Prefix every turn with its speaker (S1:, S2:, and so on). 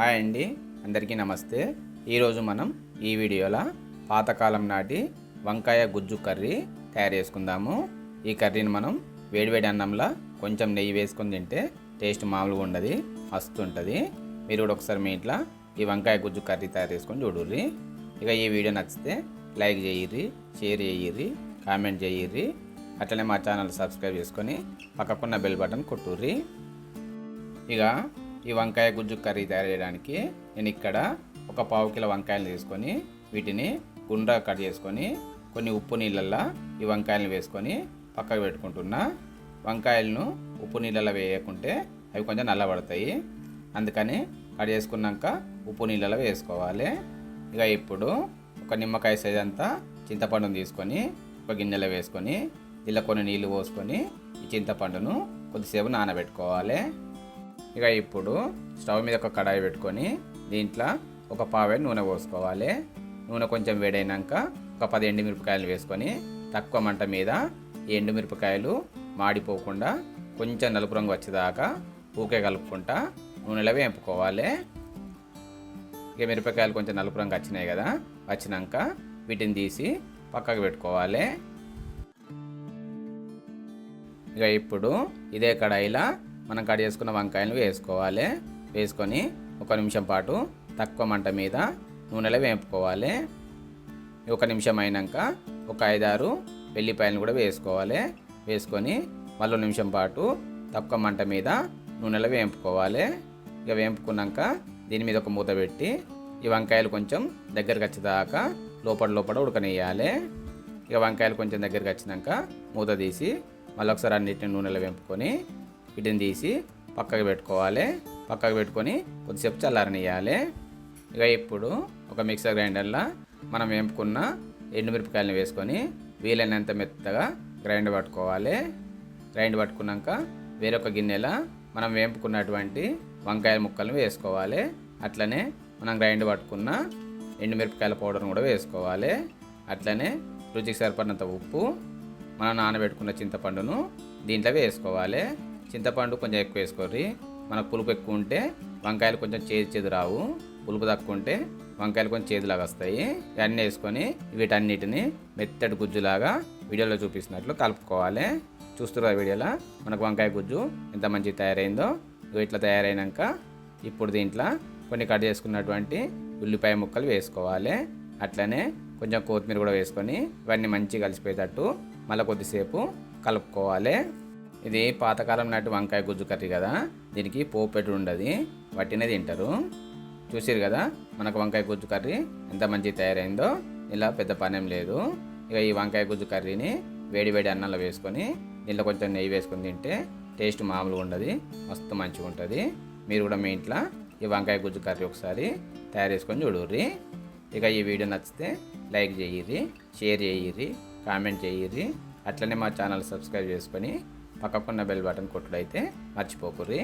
S1: Hi అండి. అందరికీ నమస్తే. ఈరోజు మనం ఈ వీడియోలో పాతకాలం నాటి వంకాయ గుజ్జు కర్రీ తయారు చేసుకుందాము. ఈ కర్రీని మనం వేడివేడి అన్నంలో కొంచెం నెయ్యి వేసుకొని తింటే టేస్ట్ మామూలుగా ఉండదు వస్తుంటుంది మీరు కూడా ఒకసారి మీ ఇంట్లో ఈ వంకాయ గుజ్జు కర్రీ తయారు చేసుకొని చూడుర్రి. ఇక ఈ వీడియో నచ్చితే లైక్ చేయిర్రి షేర్ చేయిర్రి కామెంట్ చేయిర్రి. అట్లనే మా ఛానల్ సబ్స్క్రైబ్ చేసుకొని పక్కకున్న బెల్ బటన్ కొట్టుర్రి. ఇక ఈ వంకాయ గుజ్జు కర్రీ తయారు చేయడానికి నేను ఇక్కడ ఒక పావు కిలో వంకాయలు తీసుకొని వీటిని గుండ్రా కట్ చేసుకొని కొన్ని ఉప్పు నీళ్ళల్లో ఈ వంకాయలను వేసుకొని పక్కకు పెట్టుకుంటున్నా. వంకాయలను ఉప్పు నీళ్ళలో వేయకుంటే అవి కొంచెం నల్లబడతాయి. అందుకని కట్ చేసుకున్నాక ఉప్పు నీళ్ళలో వేసుకోవాలి. ఇక ఇప్పుడు ఒక నిమ్మకాయ సైజ్ అంతా చింతపండును తీసుకొని ఒక గిన్నెలో వేసుకొని దీనిలో కొన్ని నీళ్ళు పోసుకొని ఈ చింతపండును కొద్దిసేపు నానబెట్టుకోవాలి. ఇక ఇప్పుడు స్టవ్ మీద ఒక కడాయి పెట్టుకొని దీంట్లో ఒక పావే నూనె పోసుకోవాలి. నూనె కొంచెం వేడైనాక ఒక పది ఎండుమిరపకాయలు వేసుకొని తక్కువ మంట మీద ఈ ఎండుమిరపకాయలు మాడిపోకుండా కొంచెం నలుపు రంగు వచ్చేదాకా ఊకే కలుపుకుంటా నూనెలో వేపుకోవాలి. ఇక మిరపకాయలు కొంచెం నలుపు రంగు వచ్చినాయి కదా వచ్చినాక వీటిని తీసి పక్కకు పెట్టుకోవాలి. ఇక ఇప్పుడు ఇదే కడాయిలో మనం కట్ చేసుకున్న వంకాయలను వేసుకోవాలి. వేసుకొని ఒక నిమిషం పాటు తక్కువ మంట మీద నూనెలో వేపుకోవాలి. ఒక నిమిషం అయినాక ఒక ఐదారు వెల్లిపాయలను కూడా వేసుకోవాలి. వేసుకొని మళ్ళీ నిమిషం పాటు తక్కువ మంట మీద నూనెలో వేపుకోవాలి. ఇక వేపుకున్నాక దీని మీద ఒక మూత పెట్టి ఈ వంకాయలు కొంచెం దగ్గరకు వచ్చేదాకా లోపల లోపల ఉడకనేయాలి ఇక వంకాయలు కొంచెం దగ్గరికి వచ్చినాక మూత తీసి మళ్ళీ ఒకసారి అన్నిటిని నూనెలో వేపుకొని వీటిని తీసి పక్కకు పెట్టుకోవాలి. పక్కకు పెట్టుకొని కొద్దిసేపు చల్లారనియాలి ఇక ఇప్పుడు ఒక మిక్సర్ గ్రైండర్లో మనం వేపుకున్న ఎండుమిరపకాయలను వేసుకొని వీలైనంత మెత్తగా గ్రైండ్ పట్టుకోవాలి. గ్రైండ్ పట్టుకున్నాక వేరొక గిన్నెలో మనం వేపుకున్నటువంటి వంకాయ ముక్కలను వేసుకోవాలి. అట్లనే మనం గ్రైండ్ పట్టుకున్న ఎండుమిరపకాయల పౌడర్ను కూడా వేసుకోవాలి. అట్లనే రుచికి సరిపడినంత ఉప్పు మనం నానబెట్టుకున్న చింతపండును దీంట్లో వేసుకోవాలి. చింతపండు కొంచెం ఎక్కువ వేసుకోర్రి. మనకు పులుపు ఎక్కువ ఉంటే వంకాయలు కొంచెం చేదు చేదు రావు. పులుపు తక్కువ ఉంటే వంకాయలు కొంచెం చేదులాగా వస్తాయి. ఇవన్నీ వేసుకొని వీటన్నిటిని మెత్తటి గుజ్జులాగా వీడియోలో చూపిస్తున్నట్లు కలుపుకోవాలి. చూస్తున్నారు వీడియోలో? మనకు వంకాయ గుజ్జు ఎంత మంచి తయారైందో. వీటిలో ఇట్లా తయారైనాక ఇప్పుడు దీంట్లో కొన్ని కట్ చేసుకున్నటువంటి ఉల్లిపాయ ముక్కలు వేసుకోవాలి. అట్లనే కొంచెం కొత్తిమీర కూడా వేసుకొని ఇవన్నీ మంచిగా కలిసిపోయేటట్టు మళ్ళీ కొద్దిసేపు కలుపుకోవాలి. ఇది పాతకాలం నాటి వంకాయ గుజ్జు కర్రీ కదా. దీనికి పోపు పెట్టి ఉండదు. వట్టినే తింటారు. చూసారు కదా మనకు వంకాయ గుజ్జు కర్రీ ఎంత మంచి తయారైందో. ఇలా పెద్ద పనేం లేదు. ఇక ఈ వంకాయ గుజ్జు కర్రీని వేడి వేడి అన్నంలో వేసుకొని దీంట్లో కొంచెం నెయ్యి వేసుకొని తింటే టేస్ట్ మామూలుగా ఉండదు మస్తు మంచిగా ఉంటుంది. మీరు కూడా మీ ఇంట్లో ఈ వంకాయ గుజ్జు కర్రీ ఒకసారి తయారు చేసుకొని చూడుర్రి. ఇక ఈ వీడియో నచ్చితే లైక్ చేయిర్రి షేర్ చేయిర్రి కామెంట్ చేయిర్రి. అట్లనే మా ఛానల్ సబ్స్క్రైబ్ చేసుకొని పక్కకున్న బెల్ బటన్ కొట్టుడైతే మర్చిపోకుర్రి.